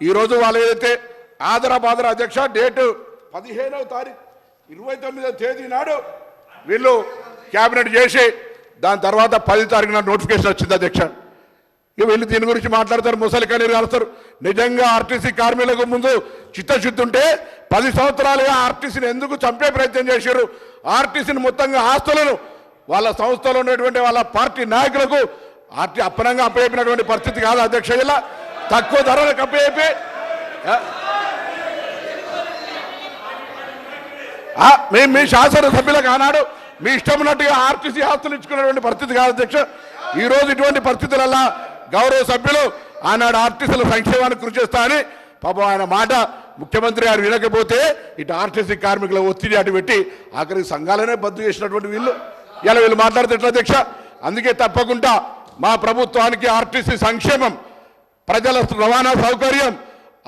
ఈరోజు వాళ్ళు ఏదైతే ఆదరాబాదర అధ్యక్ష డేటు పదిహేనవ తారీఖు ఇరవై తొమ్మిదవ తేదీ నాడు వీళ్ళు క్యాబినెట్ చేసి దాని తర్వాత పది తారీఖున నోటిఫికేషన్ వచ్చింది అధ్యక్ష. ఇక వీళ్ళు దీని గురించి మాట్లాడతారు ముసలి కన్నీరు నిజంగా ఆర్టీసీ కార్మికులకు ముందు చిత్తశుద్ధి ఉంటే పది సంవత్సరాలుగా ఆర్టీసీని ఎందుకు చంపే ప్రయత్నం చేశారు? ఆర్టీసీని మొత్తంగా ఆస్తులను వాళ్ళ సంస్థలో ఉన్నటువంటి వాళ్ళ పార్టీ నాయకులకు ఆర్టీ అప్పనంగా అప్పయిపోయినటువంటి పరిస్థితి కాదు అధ్యక్ష. ఇలా తక్కువ ధరలకు అప్పయిపి మేము మీ శాసనసభ్యులకు ఆనాడు మీ ఇష్టం ఉన్నట్టుగా ఆర్టీసీ ఆస్తులు ఇచ్చుకున్నటువంటి పరిస్థితి కాదు అధ్యక్ష. ఈ రోజు ఇటువంటి పరిస్థితులల్లా గౌరవ సభ్యులు ఆనాడు ఆర్టీసీల సంక్షేమానికి కృషి చేస్తా అని పాపం ఆయన మాట ముఖ్యమంత్రి గారు వినకపోతే ఇటు ఆర్టీసీ కార్మికుల ఒత్తిడి అటు పెట్టి ఆఖరికి సంఘాలనే బద్దు చేసినటువంటి వీళ్ళు. ఇలా వీళ్ళు మాట్లాడితే ఎట్లా అధ్యక్ష. అందుకే తప్పకుండా మా ప్రభుత్వానికి ఆర్టీసీ సంక్షేమం ప్రజల రవాణా సౌకర్యం.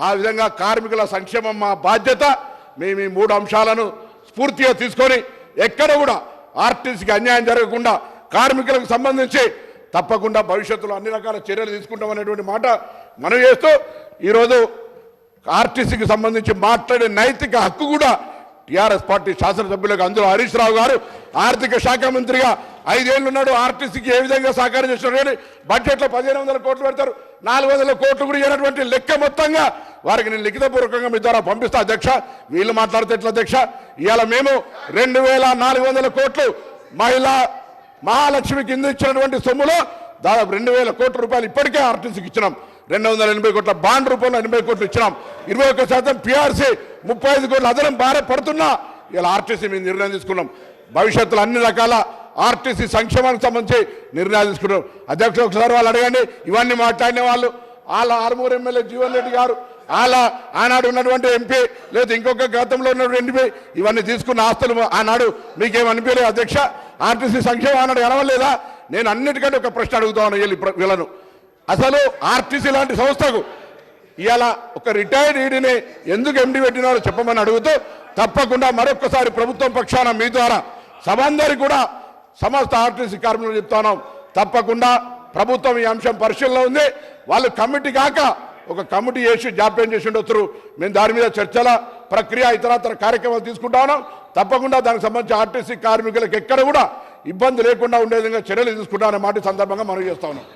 ఆ విధంగా కార్మికుల సంక్షేమం మా బాధ్యత. మేము ఈ మూడు అంశాలను స్ఫూర్తిగా తీసుకొని ఎక్కడ కూడా ఆర్టీసీకి అన్యాయం జరగకుండా కార్మికులకు సంబంధించి తప్పకుండా భవిష్యత్తులో అన్ని రకాల చర్యలు తీసుకుంటామనేటువంటి మాట మనం చేస్తూ ఈరోజు ఆర్టీసీకి సంబంధించి మాట్లాడే నైతిక హక్కు కూడా టీఆర్ఎస్ పార్టీ శాసనసభ్యులకు అందులో హరీష్ రావు గారు ఆర్థిక శాఖ మంత్రిగా ఐదేళ్ళు ఉన్నాడు ఆర్టీసీకి ఏ విధంగా సహకారం చేస్తున్నారు? కానీ బడ్జెట్లో పదిహేను వందల కోట్లు పెడతారు నాలుగు వందల కోట్లు కూడా ఇవ్వనటువంటి లెక్క మొత్తంగా వారికి నేను లిఖితపూర్వకంగా మీ ద్వారా పంపిస్తా అధ్యక్ష. వీళ్ళు మాట్లాడితే ఎట్లా అధ్యక్ష? ఇవాళ మేము రెండు వేల నాలుగు వందల కోట్లు మహిళా మహాలక్ష్మి కింద ఇచ్చినటువంటి సొమ్ములో దాదాపు రెండు వేల కోట్ల రూపాయలు ఇప్పటికే ఆర్టీసీకి ఇచ్చినాం. రెండు వందల ఎనభై కోట్ల బాండ్ రూపంలో ఎనభై కోట్లు ఇచ్చినాం. ఇరవై ఒక్క శాతం పిఆర్సీ ముప్పై ఐదు కోట్లు అదనం భారీ పడుతున్నా. ఇలా ఆర్టీసీ మేము నిర్ణయం తీసుకున్నాం. భవిష్యత్తులో అన్ని రకాల ఆర్టీసీ సంక్షేమానికి సంబంధించి నిర్ణయాలు తీసుకున్నారు. అధ్యక్షులు ఒకసారి వాళ్ళు అడగండి ఇవన్నీ మాట్లాడిన వాళ్ళు వాళ్ళ ఆరుమూరు ఎమ్మెల్యే జీవన్ రెడ్డి గారు వాళ్ళ ఆనాడు ఉన్నటువంటి ఎంపీ లేదా ఇంకొక గతంలో ఉన్నటువంటి ఎంపీ ఇవన్నీ తీసుకున్న ఆస్తులు ఆనాడు మీకేమనిపించలేదు అధ్యక్ష? ఆర్టీసీ సంక్షేమం ఆనాడు కనవలేదా నేను అన్నిటికంటే ఒక ప్రశ్న అడుగుతాను వీళ్ళు వీళ్ళను. అసలు ఆర్టీసీ లాంటి సంస్థకు ఇవాళ ఒక రిటైర్డ్ ఈడీని ఎందుకు ఎండి పెట్టినారో చెప్పమని అడుగుతూ తప్పకుండా మరొకసారి ప్రభుత్వం పక్షాన మీ ద్వారా సభందరికి కూడా సమస్త ఆర్టీసీ కార్మికులు చెప్తాను తప్పకుండా ప్రభుత్వం ఈ అంశం పరిశీలనలో ఉంది. వాళ్ళు కమిటీ కాక ఒక కమిటీ చేసి జాప్యం చేసి ఉండొచ్చు. మేము దాని మీద చర్చల ప్రక్రియ ఇతరత్ర కార్యక్రమాలు తీసుకుంటా తప్పకుండా దానికి సంబంధించి ఆర్టీసీ కార్మికులకు ఎక్కడ కూడా ఇబ్బంది లేకుండా ఉండే విధంగా చర్యలు తీసుకుంటామనే మాట సందర్భంగా మనం చేస్తా ఉన్నాం.